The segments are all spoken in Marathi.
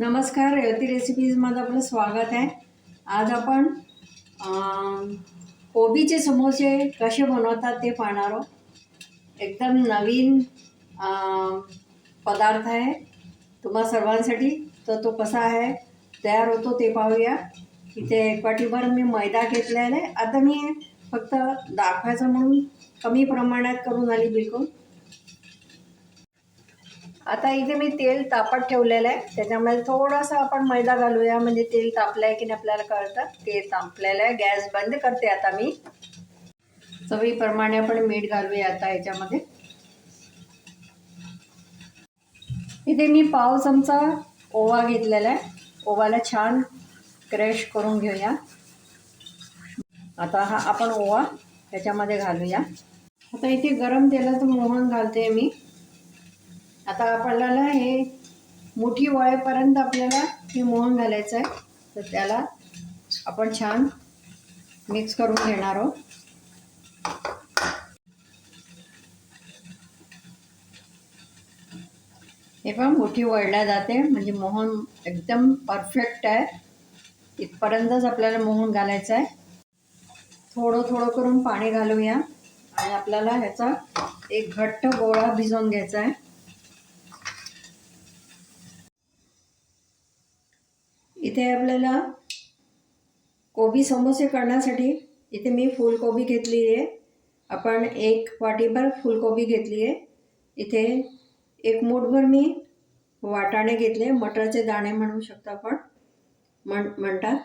नमस्कार रेवती रेसिपीजमध्ये आपलं स्वागत आहे. आज आपण कोबीचे समोसे कसे बनवतात ते पाहणार आहोत. एकदम नवीन पदार्थ आहे. तुम्हा सर्वांसाठी तर तो कसा आहे तयार होतो ते पाहूया. इथे एक वाटीभर मी मैदा घेतलेला आहे. आता मी फक्त दाखवायचं म्हणून कमी प्रमाणात करून आली बिलकुल. आता इथे मी तेल तापत ठेवलेलं आहे. त्याच्यामध्ये थोडासा आपण मैदा घालूया. म्हणजे तेल तापलं आहे की नाही आपल्याला कळतं. तेल तापलेलं आहे. गॅस बंद करते आता मी. चवीप्रमाणे आपण मीठ घालूया आता याच्यामध्ये. इथे मी पाव चमचा ओवा घेतलेला आहे. ओवाला छान क्रश करून घेऊया. आता हा आपण ओवा त्याच्यामध्ये घालूया. आता इथे गरम तेलाचं मोहन घालते मी. आता आपल्याला हे मोठी वळेपर्यंत आपल्याला हे मोहन घालायचं आहे. तर त्याला आपण छान मिक्स करून घेणार आहोत. हे पण मोठी वळल्या जाते. म्हणजे मोहन एकदम परफेक्ट आहे. इथपर्यंतच आपल्याला मोहन घालायचं आहे. थोडं थोडं करून पाणी घालूया. आणि आपल्याला ह्याचा एक घट्ट गोळा भिजवून घ्यायचा आहे. इथे आपल्याला कोबी समोसे करण्यासाठी इथे मी फुलकोबी घेतली आहे. आपण एक वाटीभर फुलकोबी घेतली आहे. इथे एक मूठभर मी वाटाणे घेतले मटरचे दाणे म्हणू शकतो आपण. म्हण म्हणतात.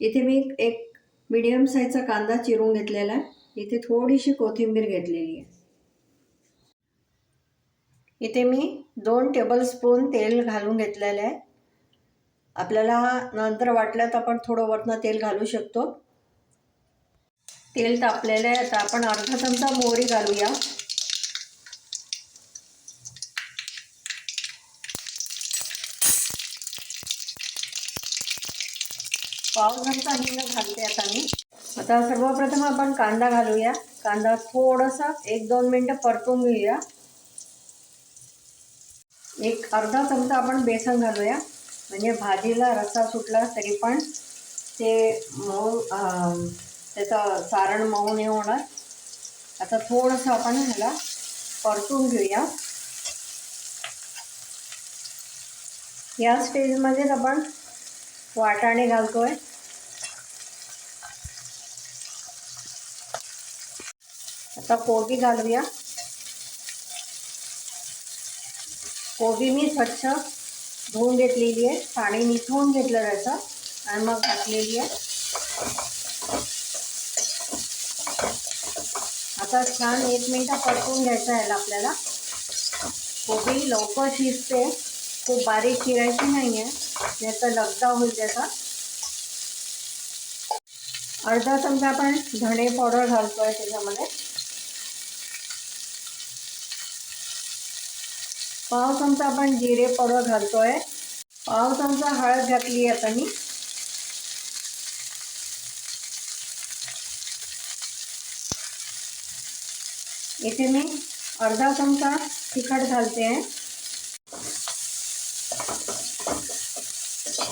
इथे मी एक मीडियम साईजचा कांदा चिरून घेतलेला आहे. इथे थोडीशी कोथिंबीर घेतलेली आहे. इथे मी दोन टेबलस्पून तेल घालून घेतलेलं आहे. आपल्याला नंतर वाटलं तर आपण थोडं वरनं तेल घालू शकतो. तेल तापलेलं आहे. आता आपण अर्धा चमचा मोहरी घालूया. पाव चमचा हिंग घालते आता मी. आता सर्वप्रथम आपण कांदा घालूया. कांदा थोडासा एक दोन मिनटं परतून घेऊया. एक अर्धा चमचा आपण बेसन घालूया. म्हणजे भाजीला रस्सा सुटला तरी पण ते मऊ त्याचं सारण मऊ नाही होणार. आता थोडंसं आपण ह्याला परतून घेऊया. या स्टेजमध्येच आपण वाटाणे घालतोय. आता कोबी घालूया. कोबी मी स्वच्छ धुवून घेतलेली आहे. पाणी निथळून घेतलं त्याचं. आणि मग घातलेली आहे. आता छान एक मिनटं परतून घ्यायचं आहे आपल्याला. कोबी लवकर शिजते. खूप बारीक चिरायची नाही आहे. याचा लगदा होईल त्याचा. अर्धा चमचा आपण धणे पावडर घालतोय त्याच्यामध्ये. पाव चमचा आपण जिरे पावडर घालतोय. पाव चमचा हळद घातली आता मी अर्धा चमचा तिखट घालते.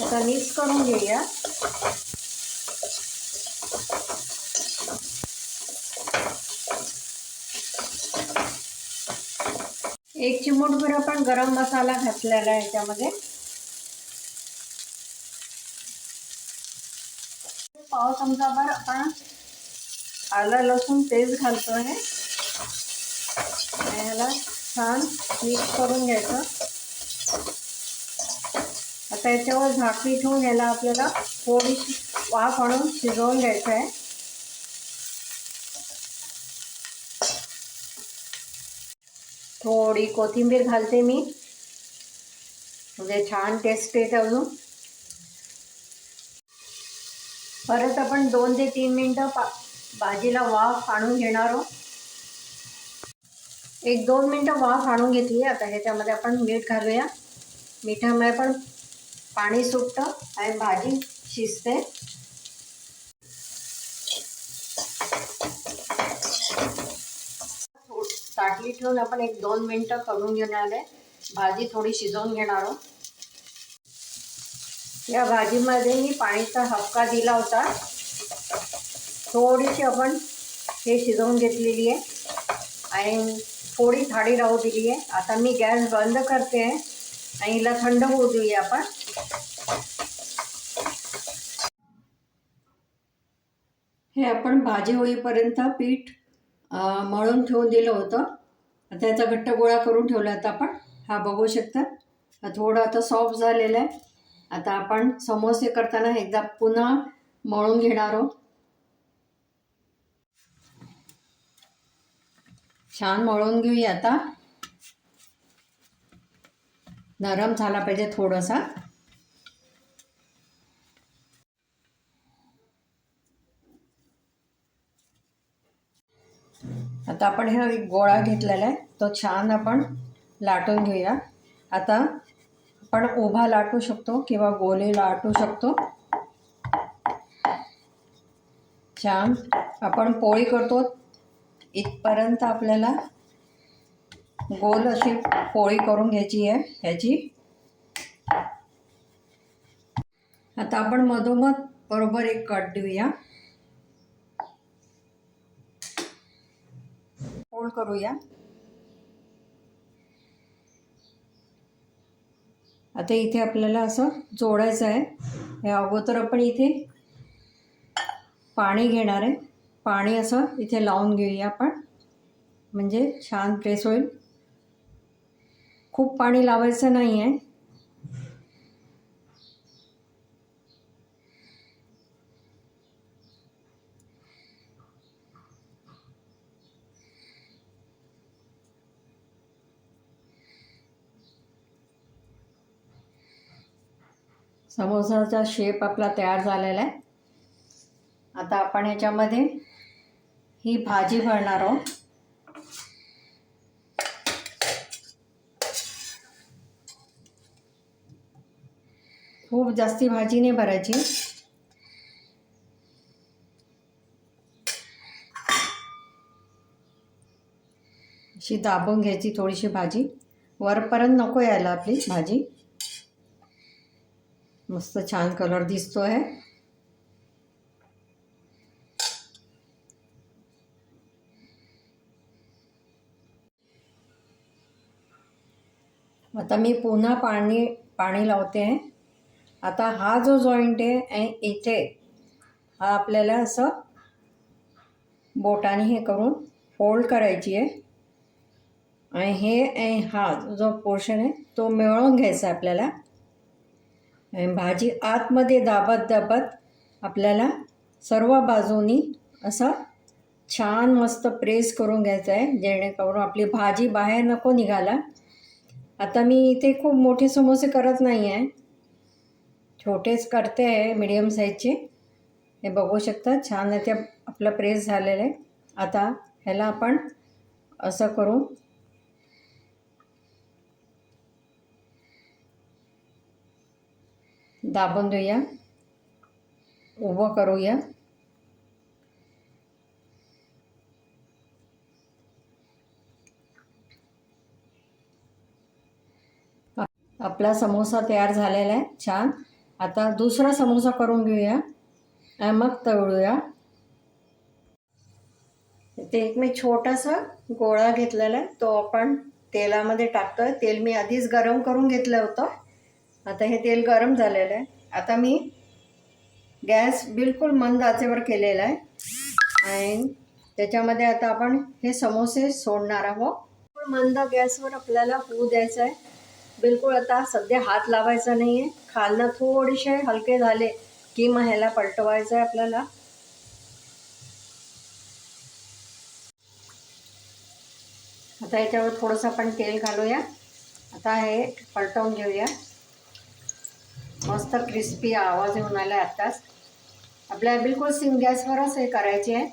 आता मिक्स करून घेऊया. एक चिमूटभर आपण गरम मसाला घातलेला आहे याच्यामध्ये पाव चमचाभर आपण आलं लसूण तेज घालतो आहे आणि ह्याला छान मिक्स करून घ्यायचं. आता याच्यावर झाकणी ठेवून ह्याला आपल्याला थोडीशी वाफ आणून शिजवून घ्यायचं आहे थोडी कोथिंबीर घालते मी. म्हणजे छान टेस्ट येते अजून. परत आपण दोन ते तीन मिनटं पा भाजीला वाफ आणून घेणार आहोत. एक दोन मिनटं वाफ आणून घेतली आता ह्याच्यामध्ये आपण मीठ घालूया. मिठामुळे पण पाणी सुटतं आणि भाजी शिजते. ताटली ठेवून आपण एक दोन मिनटं करून घेणार आहे. भाजी थोडी शिजवून घेणार आहोत. या भाजीमध्ये मी पाणीचा हपका दिला होता. थोडीशी आपण हे शिजवून घेतलेली आहे. आणि थोडी थाळी राहू दिली आहे. आता मी गॅस बंद करते आहे आणि हिला थंड होऊ देऊया आपण. हे आपण भाजी होईपर्यंत पीठ मळून ठेवून दिलं होतं. आता याचा घट्ट गोळा करून ठेवला आता आपण. हा बघू शकता. थोडं आता सॉफ्ट झालेला आहे. आता आपण समोसे करताना एकदा पुन्हा मळून घेणार आहोत. छान मळून घेऊया आता. नरम झाला पाहिजे थोडासा. आता आपण हा एक गोळा घेतलेला आहे. तो छान आपण लाटून घेऊया. आता आपण उभा लाटू शकतो किंवा गोले लाटू शकतो. छान. आपण पोळी करतो. इथपर्यंत आपल्याला गोल अशी पोळी करून घ्यायची आहे ह्याची. आता आपण मधोमध बरोबर एक कट देऊया. फोल्ड करूया. आता इथे आपल्याला असं जोडायचं आहे. हे अगोदर आपण इथे पाणी घेणार आहे. पाणी असं इथे लावून घेऊया आपण. म्हणजे छान प्रेस होईल. खूप पाणी लावायचं नाही आहे समोसाचा शेप आपला तयार झालेला आहे. आता आपण याच्यामध्ये ही भाजी भरणार आहोत. खूप जास्ती भाजी नाही भरायची. अशी दाबून घ्यायची थोडीशी भाजी. वरपर्यंत नको यायला आपली भाजी. मस्त छान कलर दिसतो आहे. आता मी पुन्हा पाणी पाणी लावते. आहे आता हा जो जॉईंट आहे आणि इथे हा आपल्याला असं बोटाने हे करून फोल्ड करायची आहे. आणि हे हा जो पोर्शन आहे तो मिळवून घ्यायचा आहे आपल्याला. भाजी आतमध्ये दाबत दाबत आपल्याला सर्व बाजूनी असं छान मस्त प्रेस करून घ्यायचं आहे जेणेकरून आपली भाजी बाहेर नको निघाला आता मी इथे खूप मोठे समोसे करत नाही आहे. छोटेच करते आहे मीडियम साईजचे हे बघू शकता छान आहे ते आपलं प्रेस झालेलं आहे. आता ह्याला आपण असं करू दाबून देऊया. उभं करूया. आपला समोसा तयार झालेला आहे. छान. आता दुसरा समोसा करून घेऊया. आणि मग तळूया. ते एक मी छोटासा गोळा घेतलेला आहे. तो आपण तेलामध्ये टाकतोय. तेल मी आधीच गरम करून घेतलं होतं. आता हे तेल गरम झालेलं आहे. आता मी गॅस बिलकुल मंद आचेवर केलेला आहे. आणि त्याच्यामध्ये आता आपण हे समोसे सोडणार आहोत. मंद गॅसवर आपल्याला होऊ द्यायचं आहे. बिलकुल आता सध्या हात लावायचा नाही आहे खालनं थोडेसे हलके झाले की मग ह्याला पलटवायचं आहे आपल्याला. आता याच्यावर थोडंसं आपण तेल घालूया. आता हे पलटवून घेऊया. मस्त क्रिस्पी आवाज येऊन आला आहे आत्ताच. आपल्याला बिलकुल सिम गॅसवरच हे करायचे आहे.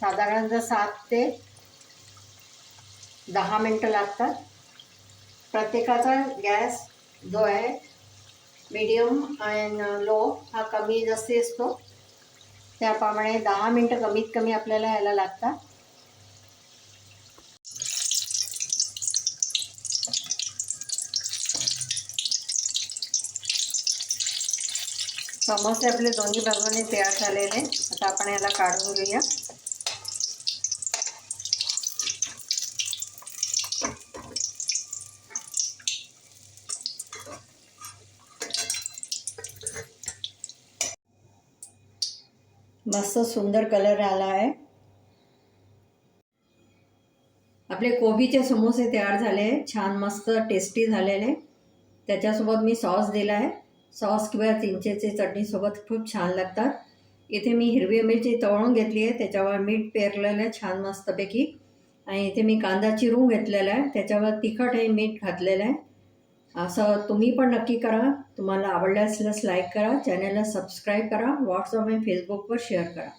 साधारणतः सात ते दहा मिनटं लागतात. प्रत्येकाचा गॅस जो आहे मीडियम अँड लो हा कमी जास्ती असतो त्याप्रमाणे दहा मिनटं कमीत कमी आपल्याला यायला लागतात. समोसे आपले दोन्ही बाजूने तयार झालेले आता आपण याला काढून घेऊया. मस्त सुंदर कलर आला आहे. आपले कोबीचे समोसे तयार झाले. छान मस्त टेस्टी झालेले. त्याच्यासोबत मी सॉस दिला आहे. सॉस किंवा चिंचेचे चटणीसोबत खूप छान लागतात. इथे मी हिरवी मिरची तळून घेतली आहे त्याच्यावर मीठ पेरलेलं आहे छान मस्तपैकी. आणि इथे मी कांदा चिरून घेतलेला आहे त्याच्यावर तिखट हे मीठ घातलेलं आहे. असं तुम्ही पण नक्की करा. तुम्हाला आवडलं असल्यास लाईक करा चॅनलला सबस्क्राईब करा व्हॉट्सअप आणि फेसबुकवर शेअर करा.